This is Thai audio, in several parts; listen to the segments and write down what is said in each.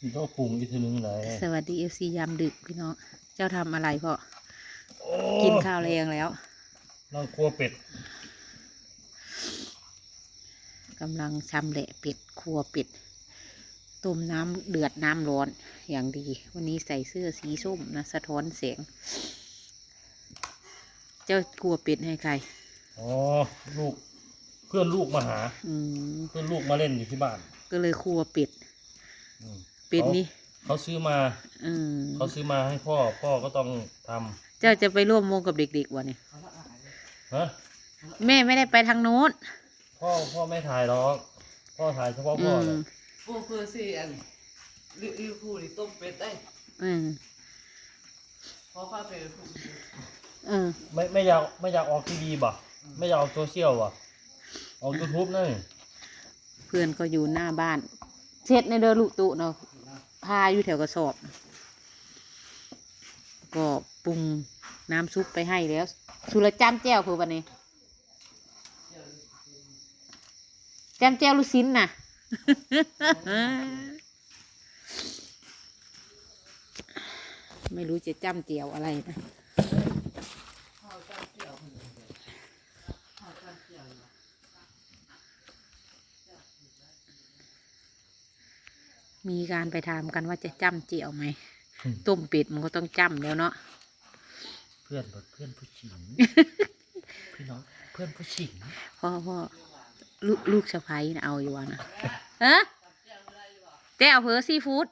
มันต้องปรุงอีกทีนึงเลยสวัสดีเอฟซียามดึกพี่น้อง เจ้าทำอะไรพ่อโอ้กินข้าวแรงแล้ว เราครัวเป็ดกำลังชำแหละเป็ดครัวเป็ดต้มน้ำเดือดน้ำร้อนอย่างดี วันนี้ใส่เสื้อสีส้มนะ สะท้อนแสง เจ้าครัวเป็ดให้ใคร อ๋อ ลูก เพื่อนลูกมาหาอืมเพื่อนลูกมาเล่นอยู่ที่บ้าน ก็เลยครัวเป็ดอืม เป็ดนี่เขาซื้อมาอืมเขาซื้อมาให้พ่อ พ่อก็ต้องทเจ้าจะไปร่วมวงกับเด็กๆวะเนี่ยำฮะแม่ไม่ได้ไปทางโน้นพ่อพ่อไม่ถ่ายหรอกพ่อถ่ายเฉพาะอืพ่อม เลยพวกเพื่อสิอันลิลิพูนี่ต้มเป็ดได้อืมเพราะข้าเป็นผู้อืมไม่ไม่อยากไม่อยากออกทีวีบ่ไม่อยากออกโซเชียลบ่ออกยูทูบนั่นเพื่อนก็อยู่หน้าบ้านเช็ดในเดอลุตุเนาะ พาอยู่แถวกระสอบ ก็ปรุงน้ำซุปไปให้แล้วสุรจ้ำแจ้วคือวันนี้จ้มแจ้วลูกชิ้นน่ะไม่รู้จะจ้ำเจียวอะไรนะ ข้าวจ้าเกี่ยวข้าวจ้าเกี่ยวอยู่ มีการไปถามกันว่าจะจ้ำเจียวไหมต้มเป็ดมันก็ต้องจ้ำแล้วเนาะเพื่อนเพื่อนผู้หญิง พี่น้องเพื่อนผู้หญิงพ่อพ่อลูกลูกสะพ้ยนะเอาอยู่วะนะฮะแจ้วเพอซีฟู้ด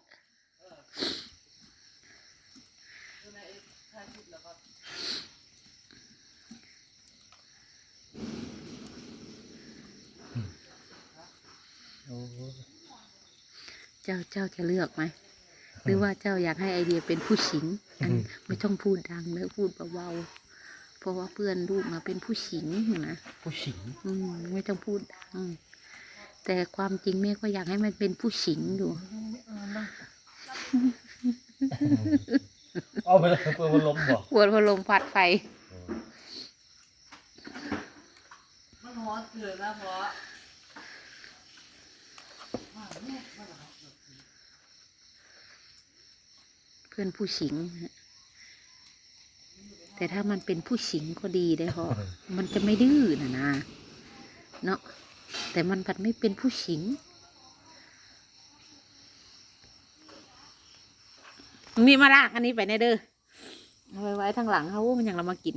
เจ้าเจ้าจะเลือกไหมหรือว่าเจ้าอยากให้ไอเดียเป็นผู้หญิงอันไม่ต้องพูดดังแล้วพูดเบาๆเพราะว่าเพื่อนลูกมาเป็นผู้หญิงนะผู้หญิงอืมไม่ต้องพูดดังแต่ความจริงแม่ก็อยากให้มันเป็นผู้หญิงอยู่เอาไปเลยเพื่อนมันล้มบ่ปวดพัดลมพัดไฟมันฮ้อนเกินนะเพราะ เพื่อนผู้หญิงฮะแต่ถ้ามันเป็นผู้หญิงก็ดีได้พอมันจะไม่ดื้อนะนะเนาะแต่มันผัดไม่เป็นผู้หญิงมีมาลากอันนี้ไปในเด้อเอาไว้ไว้ทางหลังเขาว่ามันยังเรามากิน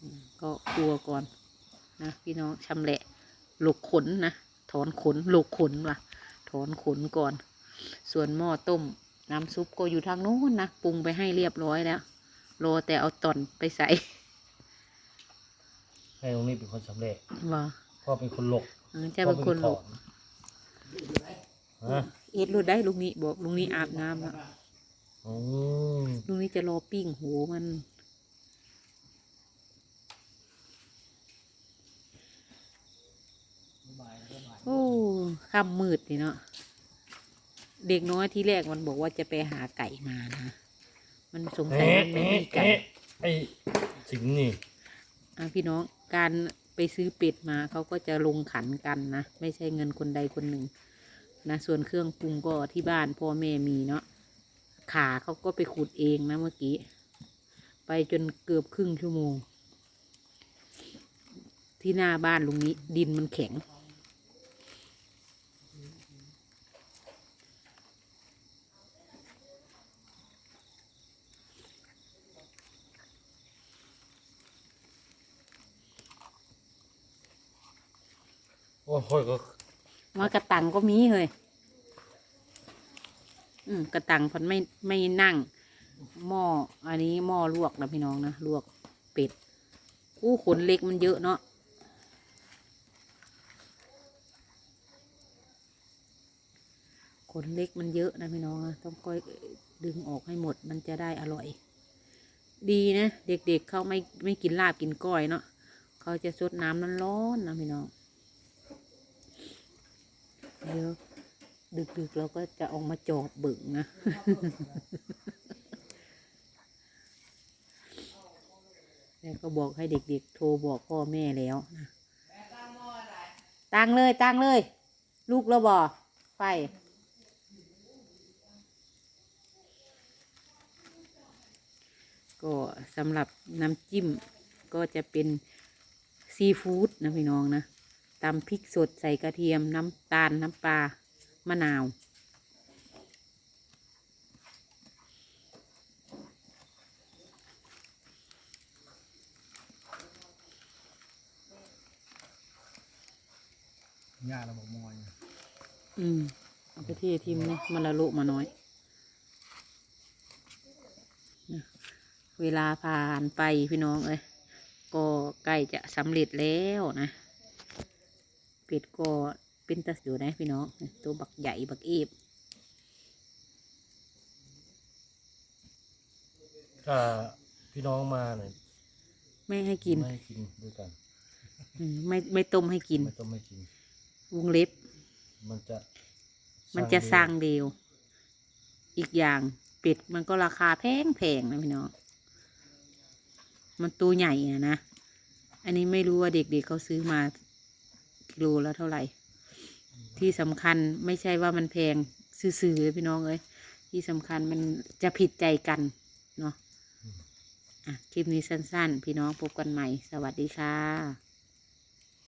อืมก็กลัวก่อนนะพี่น้องชำแหละหลกขนนะ ถอนขนหลกขนว่ะ ถอนขนก่อน ส่วนหม้อต้ม น้ำซุปก็อยู่ทางโน้นนะปรุงไปให้เรียบร้อยแล้วรอแต่เอาตอนไปใส่ให้ตรงนี้เป็นคนสำเร็จว่าพ่อเป็นคนหลกเออเจะเป็นคนพ่ลูอกฮะเอ็ดรูดได้ลุงนี้บอกลุงนี้อาบน้ำอะอืมลุงนี้จะรอปิ้งหูมัน โอ้ค่ำมืดนี่เนาะเด็กน้อยที่แรกมันบอกว่าจะไปหาไก่มานะมันสงสัยเอ๊ะมันไม่เอ๊ะมีไก่เอ๊ะไอ้สิงห์นี่อะพี่น้องการไปซื้อเป็ดมาเขาก็จะลงขันกันนะ ไม่ใช่เงินคนใดคนหนึ่งนะส่วนเครื่องปรุงก็ที่บ้านพ่อแม่มีเนาะขาเขาก็ไปขุดเองนะเมื่อกี้ ไปจนเกือบครึ่งชั่วโมง ที่หน้าบ้านลุงนี้ดินมันแข็ง โอ้โหก็ว่ากระตังก็มีเลยอืมกระตังพันไม่ไม่นั่ง หม้ออันนี้หม้อลวกนะพี่น้องนะลวกเป็ดอู้ขนเล็กมันเยอะเนาะขนเล็กมันเยอะนะพี่น้องนะต้องค่อยดึงออกให้หมดมันจะได้อร่อย ดีนะ เด็กๆเขาไม่ไม่กินลาบกินก้อยเนาะเขาจะซดน้ำร้อนๆนะพี่น้อง เดี๋ยวดึกๆเราก็จะออกมาจอบบึงนะ แล้วก็บอกให้เด็กๆ โทรบอกพ่อแม่แล้วนะตังเลยตังเลย ลูกเราบอไปก็สำหรับน้ำจิ้มก็จะเป็นซีฟู้ดนะพี่น้องนะ ตำพริกสดใส่กระเทียมน้ำตาลน้ำปลามะนาว หญ้าเราบอกมอย อืม เอาไปเที่ทิมเนี่ยมันละลุมาน้อยนะเวลาผ่านไปพี่น้องเอ้ยก็ใกล้จะสำเร็จแล้วนะ เป็ดก็เป็นตะอยู่นะพี่น้องตัวบักใหญ่บักเอฟถ้าพี่น้องมาเนี่ยไม่ให้กิน ไม่ให้กินด้วยกันอืมไม่ไม่ต้มให้กิน ไม่ต้องไม่กิน วงเล็บ มันจะมันจะสร้างเดียวอีกอย่างเป็ดมันก็ราคาแพงแพงนะพี่น้อง มันตัวใหญ่อะนะ อันนี้ไม่รู้ว่าเด็กๆเเขาซื้อมา กิโลละเท่าไหร่ ที่สำคัญไม่ใช่ว่ามันแพงซื้อๆพี่น้องเอ้ยที่สำคัญมันจะผิดใจกันเนาะอะคลิปนี้สั้นๆ พี่น้องพบกันใหม่ สวัสดีค่ะ